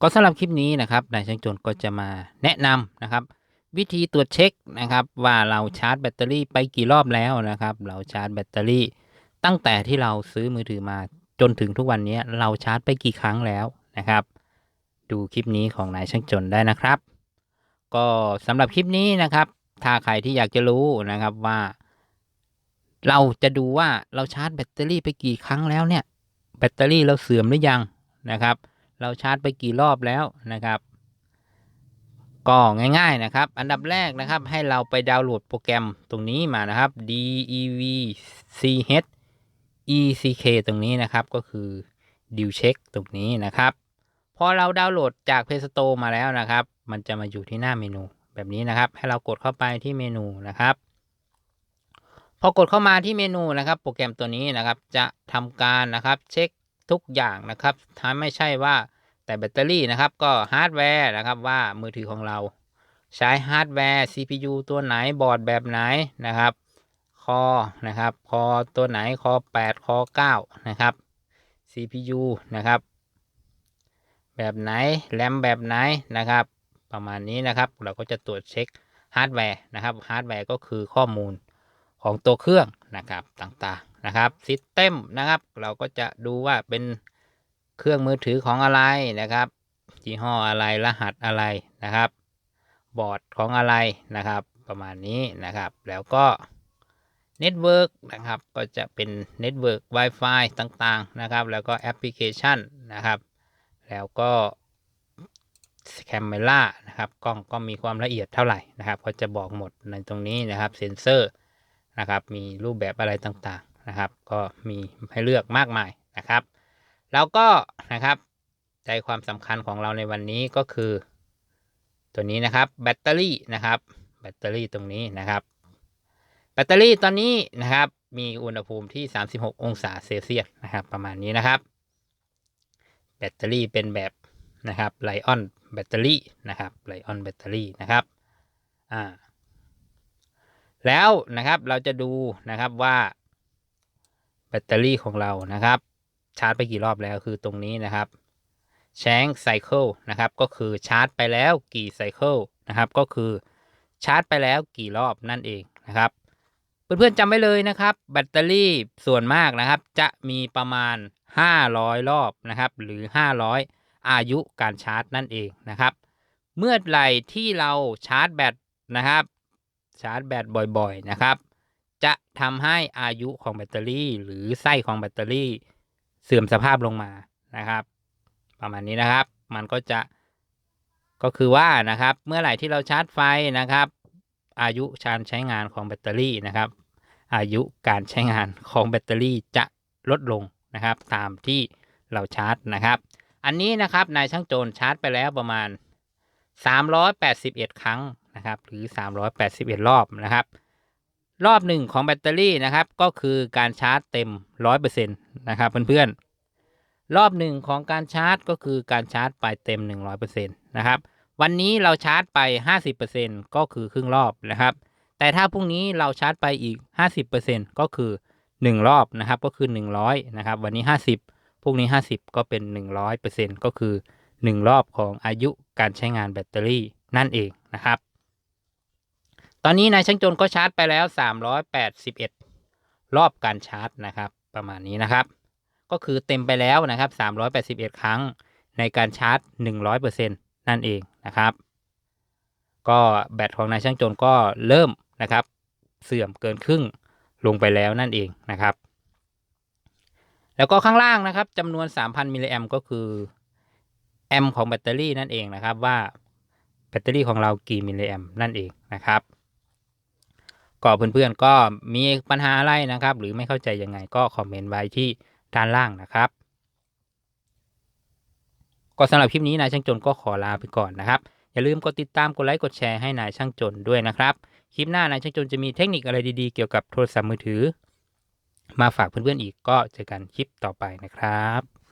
ก็สำหรับคลิปนี้นะครับนายช่างจนก็จะมาแนะนำนะครับ วิธีตรวจเช็คนะครับ ว่าเราชาร์จแบตเตอรี่ไปกี่รอบแล้วนะครับ เราชาร์จแบตเตอรี่ ตั้งแต่ที่เราซื้อมือถือมาจนถึงทุกวันนี้เราชาร์จไปกี่ครั้งแล้วนะครับ ดูคลิปนี้ของนายช่างจนได้นะครับ ก็สำหรับคลิปนี้นะครับ ถ้าใครที่อยากจะรู้นะครับว่า เราจะดูว่าเราชาร์จแบตเตอรี่ไปกี่ครั้งแล้วเนี่ย แบตเตอรี่เราเสื่อมหรือยังนะครับ เราชาร์จไปกี่รอบแล้วนะครับ ก็ง่ายๆนะครับ อันดับแรกนะครับให้เราไปดาวน์โหลดโปรแกรมตรงนี้มานะครับ dev ch eck ตรงนี้นะครับก็คือ d u check ตรงนี้นะครับ พอเราดาวน์โหลดจาก Play Store มาแล้วนะครับ มันจะมาอยู่ที่หน้าเมนูแบบนี้นะครับ ให้เรากดเข้าไปที่เมนูนะครับ พอกดเข้ามาที่เมนูนะครับ โปรแกรมตัวนี้นะครับ จะทำการนะครับ เช็ค ทุกอย่างนะครับถ้าไม่ใช่ว่าแต่แบตเตอรี่นะครับก็ฮาร์ดแวร์นะครับว่ามือถือของเราใช้ฮาร์ดแวร์ CPU ตัวไหนบอร์ดแบบไหนนะครับ คอนะครับ คอตัวไหนคอ 8 คอ 9 นะครับ CPU นะครับ แบบไหนแรมแบบไหนนะครับ ประมาณนี้นะครับ เราก็จะตรวจเช็คฮาร์ดแวร์นะครับฮาร์ดแวร์ก็คือข้อมูลของตัวเครื่อง นะครับต่างๆนะครับซิสเต็มนะครับ เราก็จะดูว่าเป็นเครื่องมือถือของอะไรนะครับยี่ห้ออะไรรหัสอะไรนะครับ บอร์ดของอะไรนะครับ ประมาณนี้นะครับ แล้วก็เน็ตเวิร์กนะครับ ก็จะเป็นเน็ตเวิร์ก Wi-Fi ต่างๆนะครับ แล้วก็แอปพลิเคชันนะครับ แล้วก็แคมเมรานะครับ กล้องก็มีความละเอียดเท่าไหร่นะครับ ก็จะบอกหมดในตรงนี้นะครับ เซนเซอร์ นะครับ มีรูปแบบอะไรต่างๆนะครับ ก็มีให้เลือกมากมายนะครับ แล้วก็นะครับใจความสำคัญของเราในวันนี้ก็คือ ตัวนี้นะครับแบตเตอรี่นะครับแบตเตอรี่ตรงนี้นะครับ แบตเตอรี่ตอนนี้นะครับมีอุณหภูมิที่ 36 องศาเซลเซียสนะครับ ประมาณนี้นะครับ แบตเตอรี่เป็นแบบนะครับไลออนแบตเตอรี่นะครับไลออนแบตเตอรี่นะครับอ่า แล้วนะครับเราจะดูนะครับว่าแบตเตอรี่ของเรานะครับ ชาร์จไปกี่รอบแล้วคือตรงนี้นะครับแชงไซเคิลนะครับก็คือชาร์จไปแล้วกี่ไซเคิลนะครับก็คือชาร์จไปแล้วกี่รอบนั่นเองนะครับ เพื่อนๆจำไว้เลยนะครับ แบตเตอรี่ส่วนมากนะครับ จะมีประมาณ 500 รอบนะครับ หรือ 500 อายุการชาร์จนั่นเองนะครับ เมื่อไหร่ที่เราชาร์จแบตนะครับ ชาร์จแบตบ่อยๆนะครับ จะทำให้อายุของแบตเตอรี่ หรือไส้ของแบตเตอรี่เสื่อมสภาพลงมานะครับ ประมาณนี้นะครับ มันก็จะก็คือว่านะครับ เมื่อไหร่ที่เราชาร์จไฟนะครับ อายุการใช้งานของแบตเตอรี่นะครับ อายุการใช้งานของแบตเตอรี่จะลดลงนะครับ ตามที่เราชาร์จนะครับ อันนี้นะครับนายช่างโจรชาร์จไปแล้วประมาณ 381 ครั้ง นะครับหรือ 381 รอบนะครับ รอบหนึ่งของแบตเตอรี่นะครับก็คือการชาร์จเต็ม 100%นะครับเพื่อนๆ รอบหนึ่งของการชาร์จก็คือการชาร์จไปเต็ม 100%นะครับวันนี้เราชาร์จไป 50%ก็คือครึ่งรอบนะครับ แต่ถ้าพรุ่งนี้เราชาร์จไปอีก 50%ก็คือ 1 รอบนะครับก็คือ 100นะครับวันนี้ 50พรุ่งนี้ 50 ก็เป็น 100%ก็คือ 1 รอบของอายุการใช้งานแบตเตอรี่นั่นเองนะครับ ตอนนี้นายช่างจนก็ชาร์จไปแล้ว 381 รอบการชาร์จนะครับ ประมาณนี้นะครับ ก็คือเต็มไปแล้วนะครับ 381 ครั้งในการชาร์จ 100%นั่นเองนะครับ ก็แบตของนายช่างจนก็เริ่มนะครับ เสื่อมเกินครึ่งลงไปแล้วนั่นเองนะครับ แล้วก็ข้างล่างนะครับจำนวน 3,000 มิลลิแอมก็คือแอมของแบตเตอรี่นั่นเองนะครับว่าแบตเตอรี่ของเรากี่มิลลิแอมนั่นเองนะครับ ก็เพื่อนๆก็มีปัญหาอะไรนะครับ หรือไม่เข้าใจยังไงก็คอมเมนต์ไว้ที่ด้านล่างนะครับก็สำหรับคลิปนี้นายช่างจนก็ขอลาไปก่อนนะครับ อย่าลืมกดติดตามกดไลค์กดแชร์ให้นายช่างจนด้วยนะครับ คลิปหน้านายช่างจนจะมีเทคนิคอะไรดีๆ เกี่ยวกับโทรศัพท์มือถือ มาฝากเพื่อนๆอีกก็เจอกันคลิปต่อไปนะครับ